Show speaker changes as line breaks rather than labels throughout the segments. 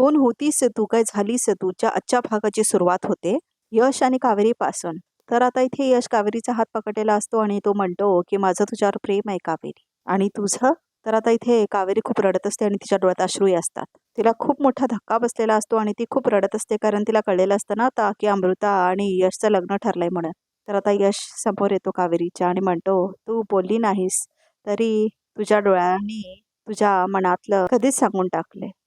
कोण होतीस तू काय झालीस तूच्या आजच्या भागाची सुरुवात होते यश आणि कावेरीपासून तर आता इथे यश कावेरीचा हात पकडलेला असतो आणि तो म्हणतो की माझं तुझ्यावर प्रेम आहे कावेरी आणि तुझं. तर आता इथे कावेरी खूप रडत असते आणि तिच्या डोळ्यात अश्रूही असतात. तिला खूप मोठा धक्का बसलेला असतो आणि ती खूप रडत असते कारण तिला कळलेलं असतं ना आता की अमृता आणि यशचं लग्न ठरलंय म्हणून. तर आता यश समोर येतो कावेरीच्या आणि म्हणतो तू बोलली नाहीस तरी तुझ्या डोळ्यांनी तुझ्या मनातलं कधीच सांगून टाकले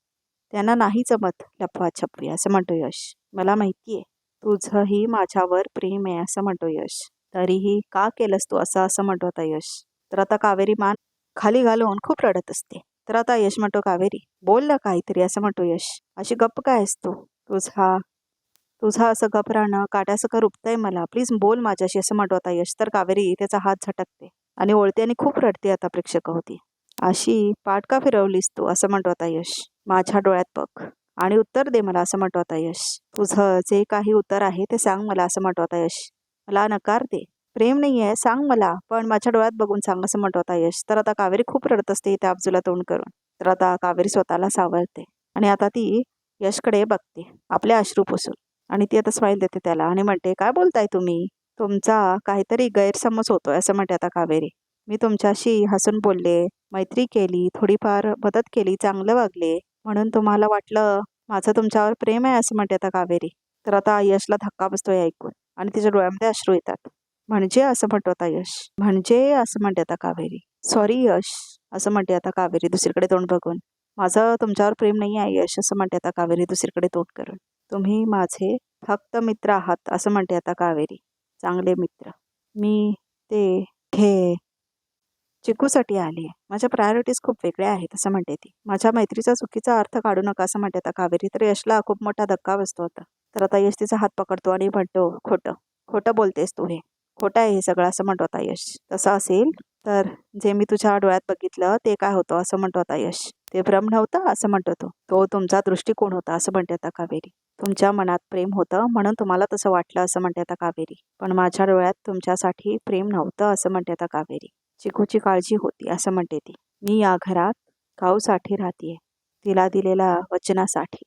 त्यांना नाही जमत लपवा छपवी असं म्हणतो यश. मला माहिती आहे तुझंही माझ्यावर प्रेम आहे असं म्हणतो यश. तरीही का केलंस तू असं असं म्हणतो आता यश. तर आता कावेरी मान खाली घालून खूप रडत असते. तर आता यश म्हणतो कावेरी बोल ना काहीतरी असं म्हणतो यश. अशी गप्प काय असतो तुझा तुझा असं गप राहणं काट्याचं का रुपतंय मला. प्लीज बोल माझ्याशी असं म्हणतो आता यश. तर कावेरी त्याचा हात झटकते आणि ओळते आणि खूप रडते आता प्रेक्षक होती. अशी पाठ का फिरवलीस तू असं म्हणतो आता यश. माझ्या डोळ्यात बघ. आणि उत्तर दे मला असं म्हणतो आता यश. तुझं जे काही उत्तर आहे ते सांग मला असं म्हणतो आता यश. मला नकार दे. प्रेम नाही आहे सांग मला. पण माझ्या डोळ्यात बघून सांग असं म्हणतो आता यश. तर आता कावेरी खूप रडत असते त्या अब्जूला तोंड करून. तर आता कावेरी स्वतःला सावरते. आणि आता ती यशकडे बघते. आपले अश्रू पुसून. आणि ती आता स्माईल देते त्याला आणि म्हणते काय बोलताय तुम्ही? तुमचा काहीतरी गैरसमज होतोय असं म्हणते आता कावेरी. मी तुमच्याशी हसून बोलले मैत्री केली थोडीफार मदत केली चांगलं वागले. म्हणून तुम्हाला वाटलं माझं तुमच्यावर प्रेम आहे असं म्हणते आता कावेरी. तर आता यशला धक्का बसतोय ऐकून आणि तिच्या डोळ्यामध्ये अश्रू येतात. म्हणजे? असं म्हणतो आता यश. म्हणजे? असं म्हणते आता कावेरी. सॉरी यश असं म्हणते आता कावेरी दुसरीकडे तोंड बघून. माझं तुमच्यावर प्रेम नाही आहे यश असं म्हणते आता कावेरी दुसरीकडे तोंड करून. तुम्ही माझे फक्त मित्र आहात असं म्हणते आता कावेरी. चांगले मित्र. मी ते घे. चिकूसाठी आली आहे. माझ्या प्रायोरिटीज खूप वेगळ्या आहेत असं म्हणते ती. माझ्या मैत्रीचा चुकीचा अर्थ काढू नका असं म्हणते आता कावेरी. तर यशला खूप मोठा धक्का बसतो होता तर आता यश तिचा हात पकडतो आणि म्हणतो खोटं खोटं बोलतेस तू हे. खोटं आहे हे सगळं असं म्हणतो आता यश. तसं असेल तर जे मी तुझ्या डोळ्यात बघितलं ते काय होतं असं म्हणतो आता यश. ते भ्रम नव्हतं असं म्हणतो तो. तो तुमचा दृष्टिकोन होता असं म्हणते आता कावेरी. तुमच्या मनात प्रेम होतं म्हणून तुम्हाला तसं वाटलं असं म्हणते आता कावेरी. पण माझ्या डोळ्यात तुमच्यासाठी प्रेम नव्हतं असं म्हणते आता कावेरी. चिकूची काळजी होती असं म्हणते ती. मी या घरात काऊसाठी राहतीये? तिला दिलेल्या वचनासाठी.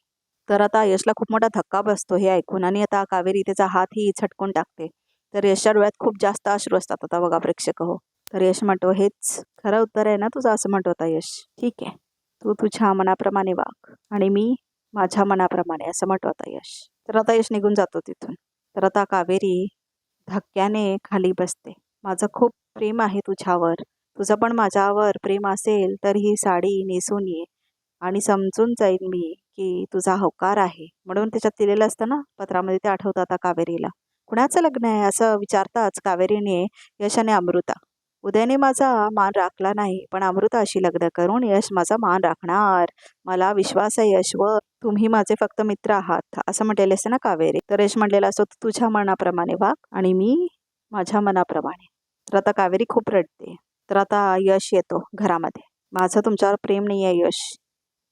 तर आता यशला खूप मोठा धक्का बसतो हे ऐकून आणि आता कावेरी त्याचा हातही झटकून टाकते. तर यशच्या डोळ्यात खूप जास्त अश्रू असतात आता बघा प्रेक्षक हो. तर यश म्हणतो हेच खरं उत्तर आहे ना तुझं? असं म्हणतो आता यश. ठीक आहे. तू तुझ्या मनाप्रमाणे वाग आणि मी माझ्या मनाप्रमाणे असं म्हणतो आता यश. तर आता यश निघून जातो तिथून. तर आता कावेरी धक्क्याने खाली बसते. माझं खूप प्रेम आहे तुझ्यावर. तुझं पण माझ्यावर प्रेम असेल तर ही साडी नेसून ये आणि समजून जाईन मी की तुझा होकार आहे. म्हणून त्याच्यात दिलेलं असतं ना पत्रामध्ये ते आठवतं आता कावेरीला. कुणाचं लग्न आहे असं विचारताच कावेरीने यश आणि अमृता. उदयने माझा मान राखला नाही पण अमृता अशी लग्न करून यश माझा मान राखणार. मला विश्वास आहे यश व तुम्ही माझे फक्त मित्र आहात असं म्हटलेले असतं ना कावेरी. तर यश म्हटलेलं असतो तुझ्या मनाप्रमाणे वाग आणि मी माझ्या मनाप्रमाणे. तर आता कावेरी खूप रडते. तर आता यश येतो घरामध्ये. माझं तुमच्यावर प्रेम नाही आहे यश.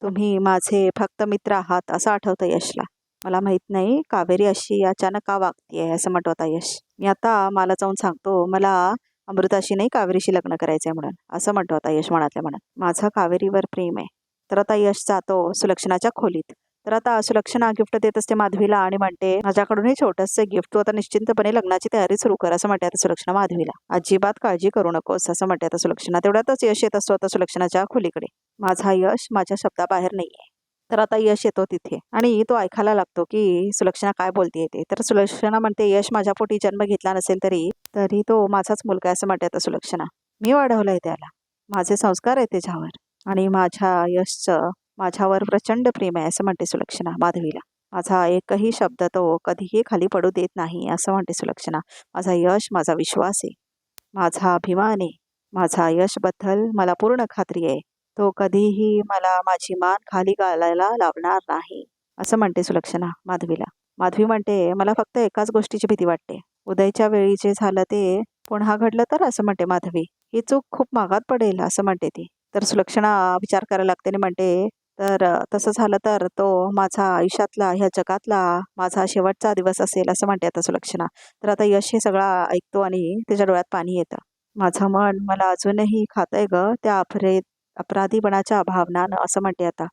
तुम्ही माझे फक्त मित्र आहात असं आठवतं यशला. मला माहीत नाही कावेरी अशी अचानक का वागते आहे असं म्हणतो यश. मी आता मला जाऊन सांगतो मला अमृताशी नाही कावेरीशी लग्न करायचं आहे म्हणून. असं म्हणतो आता यश मनातल्या मनात. माझं कावेरीवर प्रेम आहे. तर आता यश जातो सुलक्षणाच्या खोलीत. तर आता सुलक्षणा गिफ्ट देत असते माधवीला आणि म्हणते माझ्याकडून छोटस छोटंसं गिफ्ट तू आता निश्चिंतपणे लग्नाची तयारी सुरू कर असं म्हणते आता सुलक्षणा माधवीला. अजिबात काळजी करू नकोस असं म्हणते आता सुलक्षणा. तेवढ्यातच यश येत असतो आता सुलक्षणाच्या खोलीकडे. माझा यश माझ्या शब्दाबाहेर नाहीये. तर आता यश येतो तिथे आणि तो ऐकायला लागतो की सुलक्षणा काय बोलते ते. तर सुलक्षणा म्हणते यश माझ्या पोटी जन्म घेतला नसेल तरी तरी तो माझाच मुलगा आहे असं म्हणते आता सुलक्षणा. मी वाढवलंय त्याला. माझे संस्कार आहे त्याच्यावर आणि माझ्या यशचं माझ्यावर प्रचंड प्रेम आहे असं म्हणते सुलक्षणा माधवीला. माझा एकही शब्द तो कधीही खाली पडू देत नाही असं म्हणते सुलक्षणा. माझा यश माझा विश्वास आहे. माझा अभिमान आहे. माझा यशबद्दल मला पूर्ण खात्री आहे. तो कधीही मला माझी मान खाली घालायला लावणार नाही असं म्हणते सुलक्षणा माधवीला. माधवी म्हणते मला फक्त एकाच गोष्टीची भीती वाटते. उदयच्या वेळी जे झालं ते पुन्हा घडलं तर? असं म्हणते माधवी. ही चूक खूप मागात पडेल असं म्हणते ती. तर सुलक्षणा विचार करायला लागते आणि म्हणते तर तसं झालं तर तो माझा आयुष्यातला ह्या जगातला माझा शेवटचा दिवस असेल असं म्हणते आता सुलक्षणा. तर आता यश हे सगळा ऐकतो आणि त्याच्या डोळ्यात पाणी येतं. माझं मन मला अजूनही खातंय ग त्या अपरे अपराधीपणाच्या भावनानं असं म्हणते आता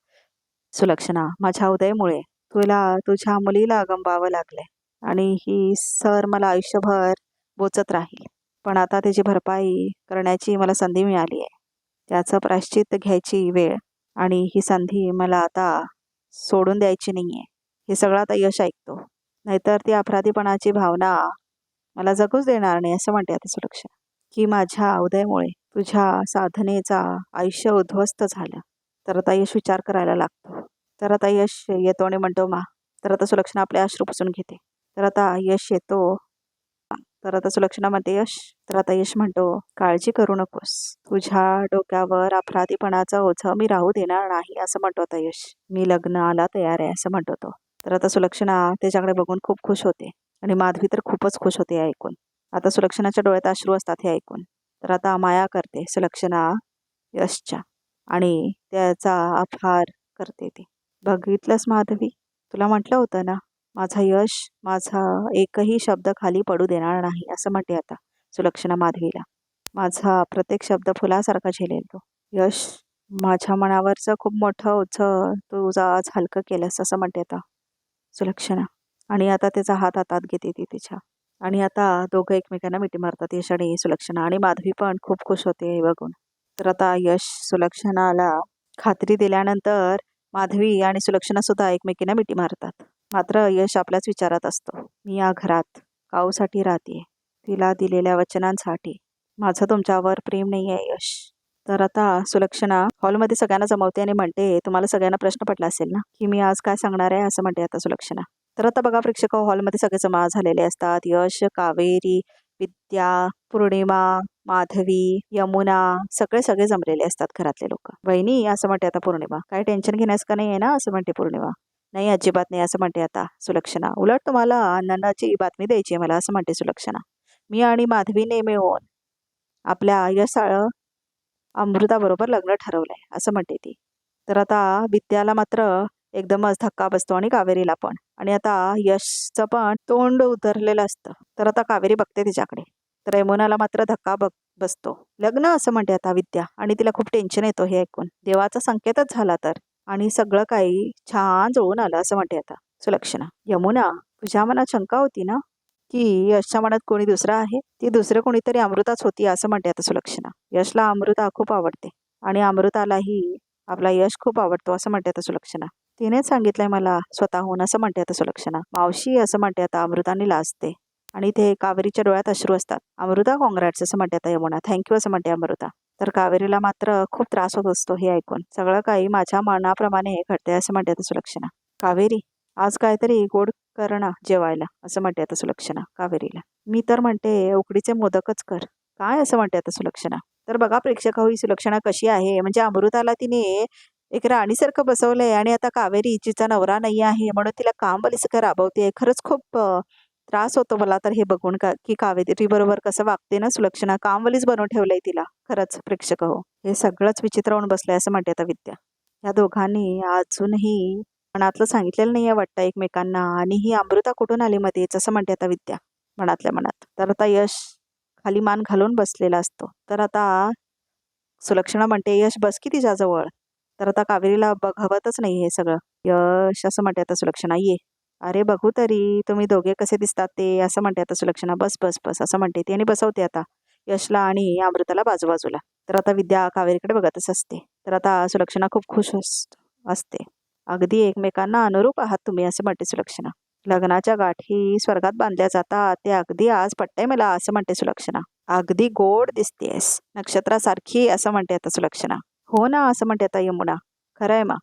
सुलक्षणा माझ्या उदयमुळे तुला तुझ्या मुलीला गमवावं लागलंय आणि ही सर मला आयुष्यभर बोचत राहील. पण आता त्याची भरपाई करण्याची मला संधी मिळाली आहे त्याचं प्रायश्चित्त घ्यायची वेळ आणि ही संधी मला आता सोडून द्यायची नाही आहे हे सगळं आता यश ऐकतो. नाहीतर ती अपराधीपणाची भावना मला जगूच देणार नाही असं म्हणते आता सुरक्षा की माझ्या उदयमुळे तुझ्या साधनेचा आयुष्य उद्ध्वस्त झालं. तर आता यश विचार करायला लागतो. तर आता यश येतो आणि म्हणतो मा तर आता सुलक्षणा आपले अश्रू पुसून घेते. तर आता यश येतो तर आता सुलक्षणा म्हणते यश. तर आता यश म्हणतो काळजी करू नकोस. तुझ्या डोक्यावर अपराधीपणाचा ओझं मी राहू देणार नाही असं म्हणतो आता यश. मी लग्नाला तयार आहे असं म्हणतो तो. तर आता सुलक्षणा त्याच्याकडे बघून खूप खुश होते. आणि माधवी तर खूपच खुश होते हे ऐकून. आता सुलक्षणाच्या डोळ्यात अश्रू असतात हे ऐकून. तर आता माया करते सुलक्षणा यशच्या. आणि त्याचा आभार करते ती. बघितलंस माधवी? तुला म्हटलं होतं ना? माझा यश माझा एकही शब्द खाली पडू देणार नाही असं म्हणते आता सुलक्षणा माधवीला. माझा प्रत्येक शब्द फुलासारखा झेलेल तो. यश माझ्या मनावरचं खूप मोठं ओझं तुझा आज हलकं केलंस असं म्हणते आता सुलक्षणा. आणि आता त्याचा हात हातात घेते ती तिच्या. आणि आता दोघं एकमेकांना मिठी मारतात यश आणि सुलक्षणा. आणि माधवी पण खूप खुश होते हे बघून. तर आता यश सुलक्षणाला खात्री दिल्यानंतर माधवी आणि सुलक्षणा सुद्धा एकमेकींना मिठी मारतात. मात्र यश आपल्याच विचारात असतो. मी या घरात काऊसाठी राहते तिला दिलेल्या वचनांसाठी. माझं तुमच्यावर प्रेम नाही आहे यश. तर आता सुलक्षणा हॉलमध्ये सगळ्यांना जमवते आणि म्हणते तुम्हाला सगळ्यांना प्रश्न पडला असेल ना? की मी आज काय सांगणार आहे? असं म्हणते आता सुलक्षणा. तर आता बघा प्रेक्षक हॉलमध्ये सगळे जमा झालेले असतात. यश कावेरी विद्या पौर्णिमा माधवी यमुना सगळे सगळे जमलेले असतात घरातले लोक. बहिणी असं म्हणते आता पौर्णिमा. काय टेन्शन घेण्यास का नाही आहे ना असं म्हणते पौर्णिमा. नाही अजिबात नाही असं म्हणते आता सुलक्षणा. उलट तुम्हाला आनंदाची बातमी द्यायची आहे मला असं म्हणते सुलक्षणा. मी आणि माधवीने मिळून आपल्या यशाळ अमृताबरोबर लग्न ठरवलंय असं म्हणते ती. तर आता विद्याला मात्र एकदमच धक्का बसतो आणि कावेरीला पण. आणि आता यशचं पण तोंड उतरलेलं असतं. तर आता कावेरी बघते तिच्याकडे. तर यमुनाला मात्र धक्का बघ बसतो. लग्न असं म्हणते आता विद्या आणि तिला खूप टेन्शन येतो हे ऐकून. देवाचा संकेतच झाला तर. आणि सगळं काही छान जुळून आलं असं म्हणते आता सुलक्षणा. यमुना तुझ्या मनात शंका होती ना? की यशच्या मनात कोणी दुसरा आहे? ती दुसरं कोणीतरी अमृताच होती असं म्हणते आता सुलक्षणा. यशला अमृता खूप आवडते. आणि अमृतालाही आपला यश खूप आवडतो असं म्हणते आता सुलक्षणा. तिनेच सांगितलंय मला स्वतःहून असं म्हणते आता सुलक्षणा. मावशी असं म्हणते आता अमृताने लाजते. आणि ते कावेरीच्या डोळ्यात अश्रू असतात. अमृता कॉंग्रॅट्स असं म्हणते आता यमुना थँक्यू असं म्हणते अमृता. तर कावेरीला मात्र खूप त्रास होत असतो हे ऐकून. सगळं काही माझ्या मनाप्रमाणे घडते असं म्हणते आता सुलक्षणा. कावेरी आज काहीतरी गोड कर ना जेवायला असं म्हणते आता सुलक्षणा कावेरीला. मी तर म्हणते उकडीचे मोदकच कर. काय असं म्हणते आता सुलक्षणा? तर बघा प्रेक्षक हो ही सुलक्षणा कशी आहे? म्हणजे अमृताला तिने एक राणीसारखं बसवलंय आणि आता कावेरी जिचा नवरा नाही आहे म्हणून तिला काम बलिसकर राबवते खरंच खूप त्रास होतो मला तर हे बघून का की कावेरी बरोबर कसं वागते ना सुलक्षणा कामवालीच बनवून ठेवलंय तिला खरंच प्रेक्षक हो. हे सगळंच विचित्र होऊन बसलंय असं म्हणते आता विद्या. या दोघांनी अजूनही मनातलं सांगितलेलं नाही आहे वाटतं एकमेकांना आणि ही अमृता कुठून आली मध्येच असं म्हणते आता विद्या मनातल्या मनात. तर आता यश खाली मान घालून बसलेला असतो. तर आता सुलक्षणा म्हणते यश बस की तिच्याजवळ. तर आता कावेरीला बघवतच नाही हे सगळं. यश असं म्हणते आता सुलक्षणा ये. अरे बघू तरी तुम्ही दोघे कसे दिसतात ते? असं म्हणते आता सुलक्षणा. बस बस बस असं म्हणते ती आणि बसवते आता. यशला आणि अमृताला बाजूबाजूला. तर आता विद्या कावेरीकडे बघतच असते. तर आता सुलक्षणा खूप खुश असते. अगदी एकमेकांना अनुरूप आहात तुम्ही असं म्हणते सुलक्षणा. लग्नाच्या गाठी स्वर्गात बांधल्या जातात. ते अगदी आज पटतंय मला असं म्हणते सुलक्षणा. अगदी गोड दिसतेस. नक्षत्रासारखी असं म्हणते आता सुलक्षणा. हो ना असं म्हणते आता यमुना. खरं आहे मा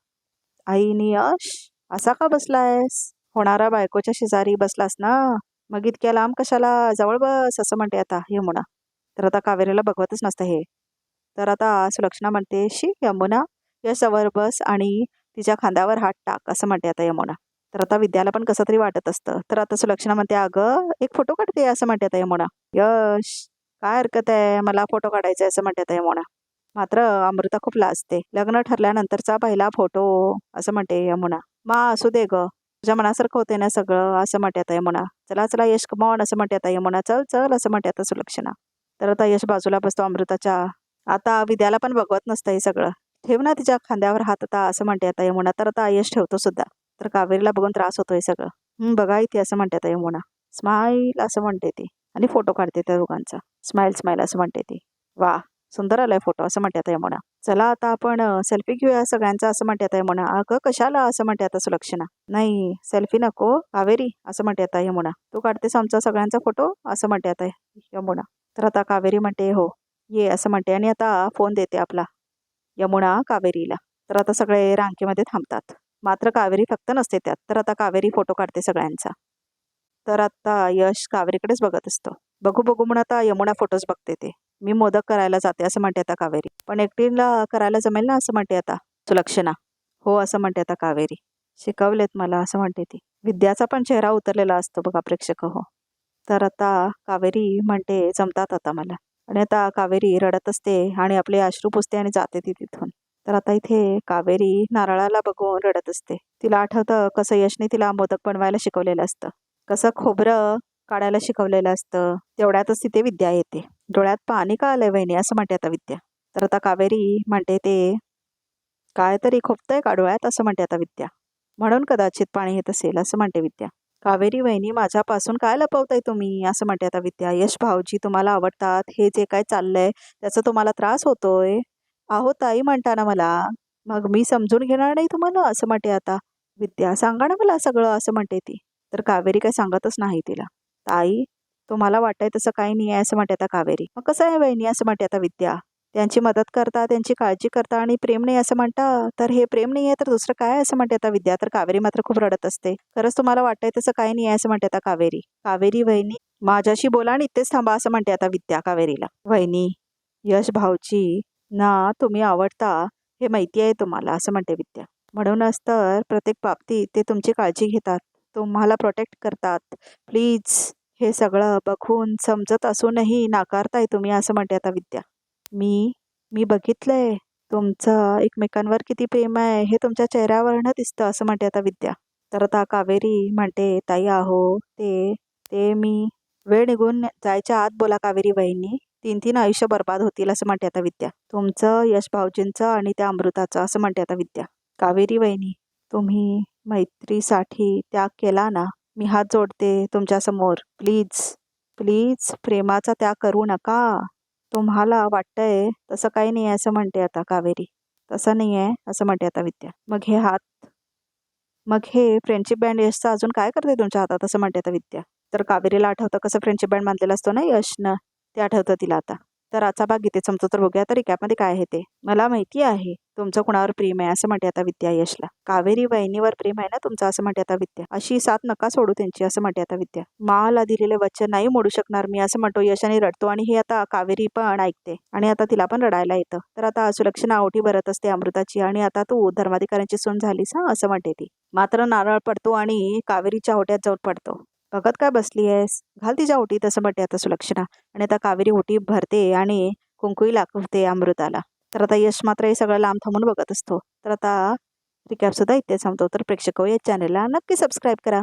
आईनी यश असा का बसलायस? होणारा बायकोच्या शेजारी बसलास ना? मग इतक्या लांब कशाला? जवळ बस असं म्हणते आता यमुना. तर आता कावेरीला बघवतच नसतं हे. तर आता सुलक्षणा म्हणते शी यमुना यशवर बस आणि तिच्या खांद्यावर हात टाक असं म्हणते आता यमुना. तर आता विद्याला पण कसं तरी वाटत असतं. तर आता सुलक्षणा म्हणते अगं एक फोटो काढते असं म्हणते आता यमुना. यश काय हरकत आहे? मला फोटो काढायचा असं म्हणते आता यमुना. मात्र अमृता खूप लाजते. लग्न ठरल्यानंतरचा पहिला फोटो असं म्हणते यमुना. मा असू दे ग. तुझ्या मनासारखं होते ना सगळं असं म्हणते आता यमुना. चला चला यश कमॉन असं म्हणते आता यमुना. चल चल असं म्हणते आता सुलक्षणा. तर आता यश बाजूला बसतो अमृताच्या. आता विद्याला पण बघवत नसतं हे सगळं. ठेव ना तिच्या खांद्यावर हात आता असं म्हणते आता यमुना. तर आता यश ठेवतो सुद्धा. तर कावेरीला बघून त्रास होतोय सगळं. बघा इथे असं म्हणते आता यमुना. स्माईल असं म्हणते ती. आणि फोटो काढते त्या दोघांचा. स्माईल स्माईल असं म्हणते ती. वा. सुंदर आलाय फोटो असं म्हणतात यमुना. चला आता आपण सेल्फी घेऊया सगळ्यांचा असं म्हणते आता यमुना. अगं कशाला? असं म्हणते सुलक्षणा. नाही सेल्फी नको कावेरी असं म्हणते आता यमुना. तू काढतेस आमचा सगळ्यांचा फोटो? असं म्हणते आता यमुना. तर आता कावेरी म्हणते हो ये असं म्हणते. आणि आता फोन देते आपला यमुना कावेरीला. तर आता सगळे रांकेमध्ये थांबतात. मात्र कावेरी फक्त नसते त्यात. तर आता कावेरी फोटो काढते सगळ्यांचा. तर आता यश कावेरीकडेच बघत असतो. बघू बघू म्हणून आता यमुना फोटोज बघते ते. मी मोदक करायला जाते असं म्हणते आता कावेरी. पण एकटीला करायला जमेल ना असं म्हणते आता सुलक्षणा. हो असं म्हणते आता कावेरी. शिकवलेत मला असं म्हणते ती. विद्याचा पण चेहरा उतरलेला असतो बघा प्रेक्षक हो. तर आता कावेरी म्हणते जमतात आता मला. आणि आता कावेरी रडत असते आणि आपले अश्रू पुसते आणि जाते ती तिथून. तर आता इथे कावेरी नारळाला बघून रडत असते. तिला आठवतं कसं यशने तिला मोदक बनवायला शिकवलेलं असतं. कसं खोबरं काढायला शिकवलेलं असतं. तेवढ्यातच तिथे विद्या येते. डोळ्यात पाणी का आलंय वहिनी? असं म्हणते आता विद्या. तर आता कावेरी म्हणते ते काय तरी खोपतंय का डोळ्यात? असं म्हणते आता विद्या. म्हणून कदाचित पाणी येत असेल असं म्हणते विद्या. कावेरी वहिनी माझ्यापासून काय लपवताय तुम्ही? असं म्हणते आता विद्या. यश भाऊजी तुम्हाला आवडतात. हे जे काय चाललंय त्याचा तुम्हाला त्रास होतोय. आहो ताई म्हणता ना मला मग मी समजून घेणार नाही तुम्हाला? असं म्हणते आता विद्या. सांगा ना मला सगळं असं म्हणते ती. तर कावेरी काय सांगतच नाही तिला. ताई तुम्हाला वाटतंय तसं काही नाही आहे असं म्हणते आता कावेरी. मग कसं आहे वहिनी असं म्हणते आता विद्या? त्यांची मदत करता त्यांची काळजी करता आणि प्रेम नाही असं म्हणता तर हे प्रेम नाही आहे तर दुसरं काय असं म्हणते आता विद्या? तर कावेरी मात्र खूप रडत असते. खरंच तुम्हाला वाटतंय तसं काही नाही आहे असं म्हणते आता कावेरी. कावेरी वहिनी माझ्याशी बोला आणि इथेच थांबा असं म्हणते आता विद्या कावेरीला. वहिनी यश भाऊची ना तुम्ही आवडता हे माहिती आहे तुम्हाला असं म्हणते विद्या. म्हणूनच तर प्रत्येक बाबतीत ते तुमची काळजी घेतात. तुम्हाला प्रोटेक्ट करतात. प्लीज हे सगळं बघून समजत असूनही नाकारताय तुम्ही असं म्हणते आता विद्या. मी मी बघितलंय. तुमचं एकमेकांवर किती प्रेम आहे हे तुमच्या चेहऱ्यावरनं दिसतं असं म्हणते आता विद्या. तर आता कावेरी म्हणते ताई आहो ते ते मी. वेळ निघून जायच्या आत बोला कावेरी वहिनी तीन तीन आयुष्य बर्बाद होतील असं म्हणते आता विद्या. तुमचं यश भाऊजींचं आणि त्या अमृताचं असं म्हणते आता विद्या. कावेरी वहिनी तुम्ही मैत्रीसाठी त्याग केला ना मी हात जोडते तुमच्यासमोर. प्लीज प्लीज प्रेमाचा त्याग करू नका. तुम्हाला वाटतंय तसं काही नाही आहे असं म्हणते आता कावेरी. तसं नाही आहे असं म्हणते आता विद्या. मग हे हात मग हे फ्रेंडशिप बँड यशचं अजून काय करते तुमच्या हातात असं म्हणते आता विद्या. तर कावेरीला आठवतं कसं फ्रेंडशिप बँड बांधलेला असतो ना यशनं ते आठवतं तिला आता. तर आजचा भाग इथे समजतो तर बघूया तर रिकॅपमध्ये काय आहे ते. मला माहिती आहे. तुमचं कुणावर प्रेम आहे असं म्हणते आता विद्या यशला. कावेरी वहिनीवर प्रेम आहे ना तुमचं असं म्हणते आता विद्या. अशी साथ नका सोडू त्यांची असं म्हणते आता विद्या. माला दिलेले वचन नाही मोडू शकणार मी असं म्हणतो यश आणि रडतो आणि हे आता कावेरी पण ऐकते. आणि आता तिला पण रडायला येतं. तर आता सुलक्षणा ओठी भरत असते अमृताची आणि आता तू धर्माधिकाऱ्यांची सून झालीस हा असं म्हणते ती. मात्र नारळ पडतो आणि कावेरीच्या ओट्यात जाऊन पडतो. बघत काय बसली आहेस? घाल तिच्या ओटीत असं म्हणते आता सुलक्षणा आणि आता कावेरी ओटी भरते आणि कुंकुई लाखवते अमृताला. तर आता यश मात्र हे सगळं लांब थांबून बघत असतो. तर आता रिकॅप सुद्धा इथे थांबतो. तर प्रेक्षक हो या चॅनलला नक्की सबस्क्राईब करा.